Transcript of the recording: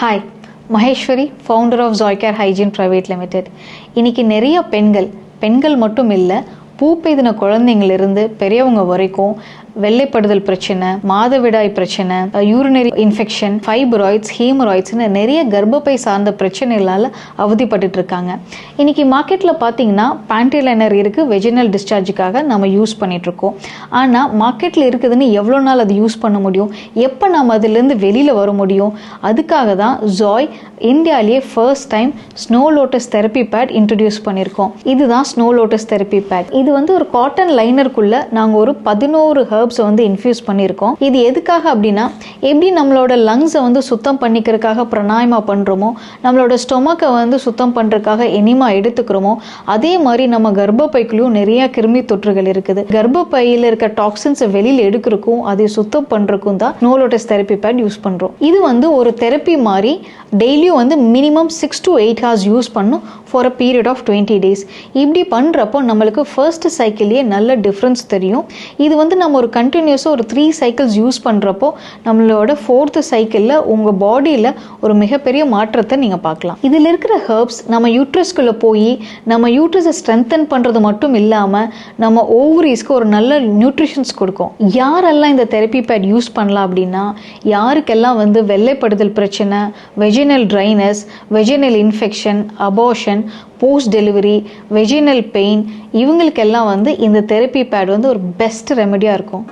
Hi Maheswari founder of Joycare hygiene private limited இன்றைக்கி நிறைய பெண்கள் பெண்கள் மட்டும் இல்லை பூப்பெய்தின குழந்தைங்களிருந்து பெரியவங்க வரைக்கும் வெள்ளைப்படுதல் பிரச்சனை மாதவிடாய் பிரச்சனை யூரினரி இன்ஃபெக்ஷன் ஃபைப்ராய்ட்ஸ் ஹீமராய்ட்ஸ்னு நிறைய கர்ப்பப்பை சார்ந்த பிரச்சனைகளால் அவதிப்பட்டுட்டு இருக்காங்க. இன்னைக்கு மார்க்கெட்டில் பார்த்தீங்கன்னா பேண்டி லைனர் இருக்குது வெஜினல் டிஸ்சார்ஜுக்காக நம்ம யூஸ் பண்ணிட்டு இருக்கோம். ஆனால் மார்க்கெட்டில் இருக்குதுன்னு எவ்வளோ நாள் அது யூஸ் பண்ண முடியும்? எப்போ நம்ம அதுலேருந்து வெளியில் வர முடியும்? அதுக்காக தான் ஜாய் இந்தியாவிலேயே first time snow lotus therapy pad introduce பண்ணியிருக்கோம். இதுதான் ஸ்னோ லோட்டஸ் தெரப்பி பேட் இது வந்து ஒரு காட்டன் லைனருக்குள்ள நாங்கள் ஒரு பதினோரு ஹர்ப்ஸை வந்து இன்ஃபியூஸ் பண்ணியிருக்கோம். இது எதுக்காக அப்படின்னா எப்படி நம்மளோட லங்ஸை வந்து சுத்தம் பண்ணிக்கிறதுக்காக பிரணாயமா பண்ணுறோமோ நம்மளோட ஸ்டொமக்கை வந்து சுத்தம் பண்ணுறதுக்காக எனிமா எடுத்துக்கிறோமோ அதே மாதிரி நம்ம கர்ப்பப்பைக்குள்ளேயும் நிறைய கிருமி தொற்றுகள் இருக்குது. கர்ப்பப்பையில் இருக்க டாக்ஸின்ஸை வெளியில் எடுக்கிறக்கும் அதை சுத்தம் பண்ணுறக்கும் தான் நோலோட்டஸ் தெரப்பி பேட் யூஸ் பண்ணுறோம் இது வந்து ஒரு தெரப்பி மாதிரி டெய்லியும் வந்து minimum six to eight hours use பண்ணும் for a period of twenty days இப்படி பண்ணுறப்போ நம்மளுக்கு ஃபர்ஸ்ட் சைக்கிள்லேயே நல்ல டிஃப்ரென்ஸ் தெரியும். இது வந்து நம்ம ஒரு கண்டினியூஸாக ஒரு த்ரீ சைக்கிள்ஸ் யூஸ் பண்ணுறப்போ நம்மளோட ஃபோர்த்து சைக்கிளில் உங்கள் பாடியில் ஒரு மிகப்பெரிய மாற்றத்தை நீங்கள் பார்க்கலாம். இதில் இருக்கிற ஹெர்ப்ஸ் நம்ம யூட்ரஸ்குள்ளே போய் நம்ம யூட்ரஸை ஸ்ட்ரென்தன் பண்ணுறது மட்டும் இல்லாமல் நம்ம ஓவரீஸ்க்கு ஒரு நல்ல நியூட்ரிஷன்ஸ் கொடுக்கும். யாரெல்லாம் இந்த தெரப்பி பேட் யூஸ் பண்ணலாம் அப்படின்னா யாருக்கெல்லாம் வந்து வெள்ளைப்படுதல் பிரச்சனை vaginal dryness vaginal infection abortion post delivery vaginal pain இவங்களுக்கெல்லாம் வந்து இந்த தெரப்பி பேட் வந்து ஒரு பெஸ்ட் ரெமெடியாக இருக்கும்.